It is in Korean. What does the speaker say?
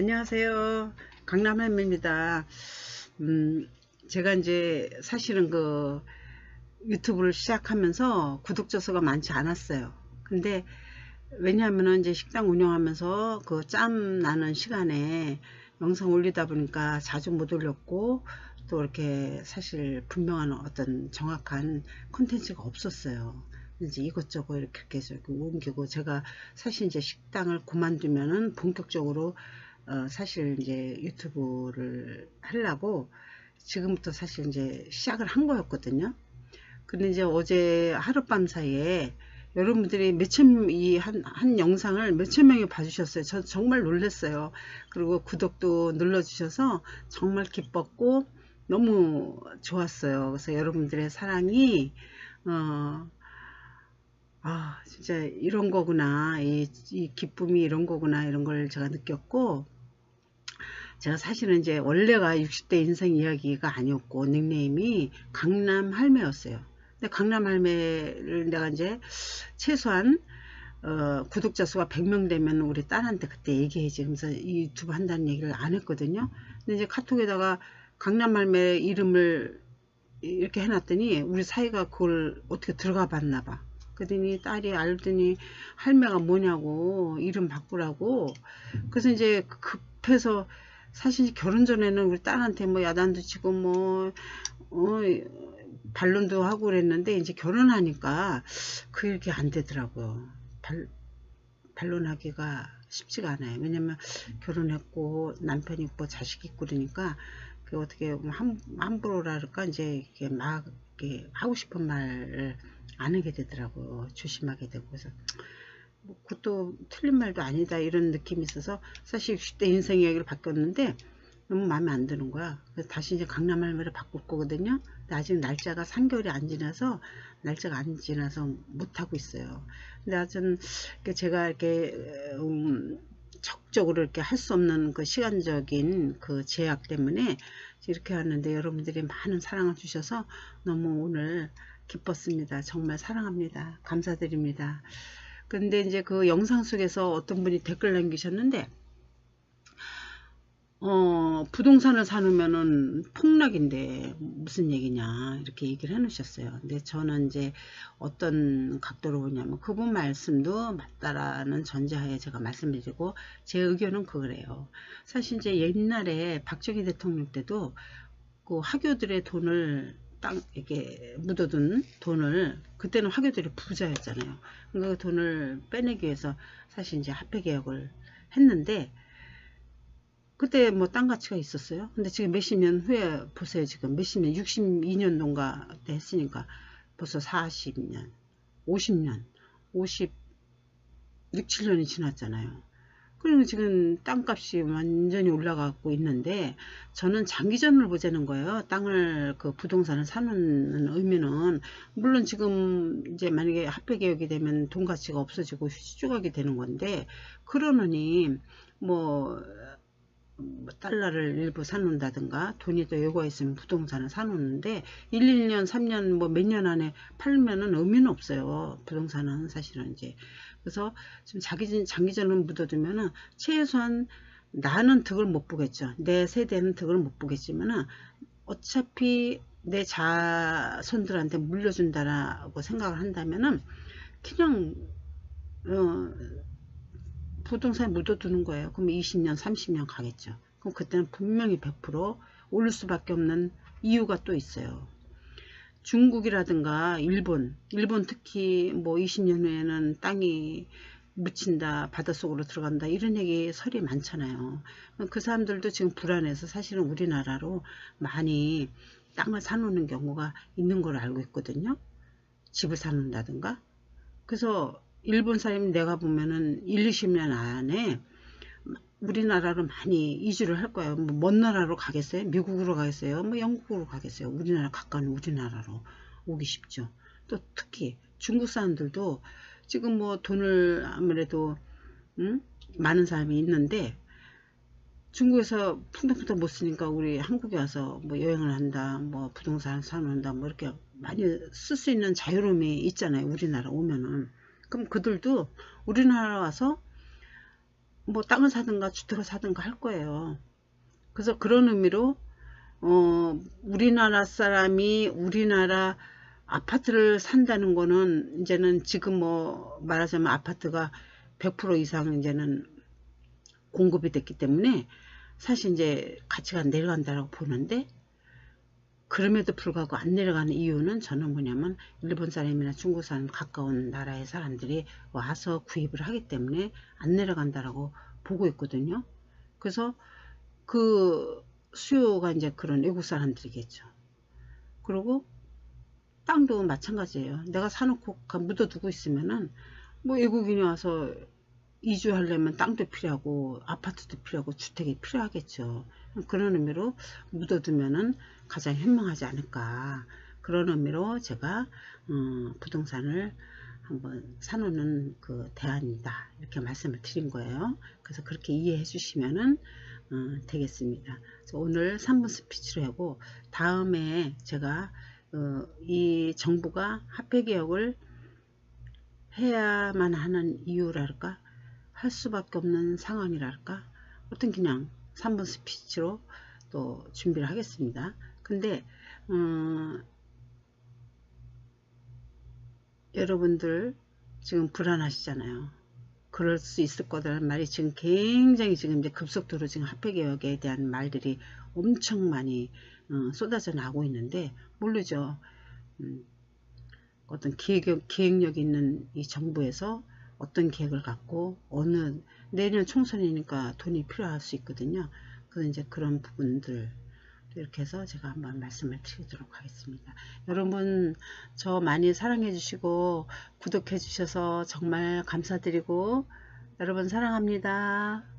안녕하세요. 강남할매입니다. 음, 제가 이제 사실은 그 유튜브를 시작하면서 구독자 수가 많지 않았어요. 근데 왜냐하면 이제 식당 운영하면서 그 짬 나는 시간에 영상 올리다 보니까 자주 못 올렸고 또 이렇게 사실 분명한 어떤 정확한 컨텐츠가 없었어요. 이제 이것저것 이렇게 해서 옮기고 제가 사실 이제 식당을 그만두면은 본격적으로 어 사실 이제 유튜브를 하려고 지금부터 사실 이제 시작을 한 거였거든요. 근데 이제 어제 하룻밤 사이에 여러분들이 몇천 이한 한 영상을 몇천 명이 봐주셨어요. 저 정말 놀랐어요. 그리고 구독도 눌러주셔서 정말 기뻤고 너무 좋았어요. 그래서 여러분들의 사랑이 어, 아 진짜 이런 거구나 이, 이 기쁨이 이런 거구나 이런 걸 제가 느꼈고 제가 사실은 이제 원래가 60대 인생 이야기가 아니었고 닉네임이 강남 할매였어요. 근데 강남 할매를 내가 이제 최소한 어, 구독자 수가 100명 되면 우리 딸한테 그때 얘기해야지. 그래서 유튜브 한다는 얘기를 안 했거든요. 근데 이제 카톡에다가 강남 할매 이름을 이렇게 해놨더니 우리 사이가 그걸 어떻게 들어가 봤나 봐. 그러더니 딸이 알더니 할매가 뭐냐고 이름 바꾸라고 그래서 이제 급해서 사실 결혼 전에는 우리 딸한테 뭐 야단도 치고 뭐 어, 반론도 하고 그랬는데 이제 결혼하니까 그게 안 되더라고요. 발, 반론하기가 쉽지가 않아요. 왜냐면 결혼했고 남편 있고 자식 있고 그러니까 그 어떻게 함, 함부로랄까 이제 이게 막 이렇게 하고 싶은 말을 안 하게 되더라고요. 조심하게 되고 그래서 뭐 그것도 틀린 말도 아니다 이런 느낌이 있어서 사실 60대 인생 이야기를 바뀌었는데 너무 마음에 안 드는 거야. 그래서 다시 이제 강남 할매를 바꿀 거거든요. 근데 아직 날짜가 3개월이 안 지나서 날짜가 안 지나서 못 하고 있어요. 근데 하여튼 제가 이렇게 음, 적극적으로 이렇게 할 수 없는 그 시간적인 그 제약 때문에 이렇게 하는데 여러분들이 많은 사랑을 주셔서 너무 오늘 기뻤습니다. 정말 사랑합니다. 감사드립니다. 근데 이제 그 영상 속에서 어떤 분이 댓글 남기셨는데 어, 부동산을 사놓으면은 폭락인데 무슨 얘기냐 이렇게 얘기를 해 놓으셨어요. 근데 저는 이제 어떤 각도로 보냐면 그분 말씀도 맞다라는 전제하에 제가 말씀드리고 제 의견은 그거래요. 사실 이제 옛날에 박정희 대통령 때도 그 학교들의 돈을 땅 이렇게 묻어둔 돈을 그때는 학교들이 부자였잖아요. 그 돈을 빼내기 위해서 사실 이제 화폐 개혁을 했는데 그때 뭐 땅 가치가 있었어요. 근데 지금 몇십 년 후에 보세요. 지금 몇십 년, 62년도인가 때 했으니까 벌써 40년, 50년, 50, 6, 7년이 지났잖아요. 그리고 지금 땅값이 완전히 올라가고 있는데 저는 장기전을 보자는 거예요. 땅을 그 부동산을 사는 의미는 물론 지금 이제 만약에 합폐 개혁이 되면 돈 가치가 없어지고 휴지조각이 되는 건데 그러느니 뭐 달러를 일부 사놓는다든가 돈이 더 여유가 있으면 부동산을 사놓는데 1, 1년, 3년 뭐 몇 년 안에 팔면은 의미는 없어요. 부동산은 사실은 이제 그래서 지금 자기 장기전을 묻어두면은 최소한 나는 득을 못 보겠죠. 내 세대는 득을 못 보겠지만은 어차피 내 자손들한테 물려준다라고 생각을 한다면은 그냥 어, 부동산에 묻어두는 거예요. 그럼 20년, 30년 가겠죠. 그럼 그때는 분명히 100% 오를 수밖에 없는 이유가 또 있어요. 중국이라든가 일본, 일본 특히 뭐 20년 후에는 땅이 묻힌다, 바닷속으로 들어간다 이런 얘기 설이 많잖아요. 그 사람들도 지금 불안해서 사실은 우리나라로 많이 땅을 사놓는 경우가 있는 걸 알고 있거든요. 집을 사놓는다든가. 그래서 일본 사람이 내가 보면은 1, 20년 안에 우리나라로 많이 이주를 할 거예요. 뭐 먼 나라로 가겠어요? 미국으로 가겠어요? 뭐 영국으로 가겠어요? 우리나라 가까운 우리나라로 오기 쉽죠. 또 특히 중국 사람들도 지금 뭐 돈을 아무래도 음? 많은 사람이 있는데 중국에서 풍덩풍덩 못 쓰니까 우리 한국에 와서 뭐 여행을 한다, 뭐 부동산 사놓는다, 뭐 이렇게 많이 쓸 수 있는 자유로움이 있잖아요. 우리나라 오면은. 그럼 그들도 우리나라 와서 뭐 땅을 사든가 주택을 사든가 할 거예요. 그래서 그런 의미로 어, 우리나라 사람이 우리나라 아파트를 산다는 거는 이제는 지금 뭐 말하자면 아파트가 100% 이상 이제는 공급이 됐기 때문에 사실 이제 가치가 내려간다고 보는데 그럼에도 불구하고 안 내려가는 이유는 저는 뭐냐면 일본 사람이나 중국 사람 가까운 나라의 사람들이 와서 구입을 하기 때문에 안 내려간다라고 보고 있거든요. 그래서 그 수요가 이제 그런 외국 사람들이겠죠. 그리고 땅도 마찬가지예요. 내가 사놓고 묻어두고 있으면은 뭐 외국인이 와서 이주하려면 땅도 필요하고 아파트도 필요하고 주택이 필요하겠죠. 그런 의미로 묻어두면은 가장 현명하지 않을까. 그런 의미로 제가 어, 부동산을 한번 사놓는 그 대안이다. 이렇게 말씀을 드린 거예요. 그래서 그렇게 이해해 주시면은 어, 되겠습니다. 오늘 3분 스피치로 하고 다음에 제가 어, 이 정부가 화폐개혁을 해야만 하는 이유랄까 할 수밖에 없는 상황이랄까 어떤 그냥 3분 스피치로 또 준비를 하겠습니다. 근데 음, 여러분들 지금 불안하시잖아요. 그럴 수 있을 거라는 말이 지금 굉장히 지금 이제 급속도로 지금 화폐개혁에 대한 말들이 엄청 많이 어, 쏟아져 나오고 있는데 모르죠. 음, 어떤 기획, 기획력 있는 이 정부에서 어떤 계획을 갖고 어느 내년 총선이니까 돈이 필요할 수 있거든요. 그 이제 그런 부분들 이렇게 해서 제가 한번 말씀을 드리도록 하겠습니다. 여러분 저 많이 사랑해 주시고 구독해 주셔서 정말 감사드리고 여러분 사랑합니다.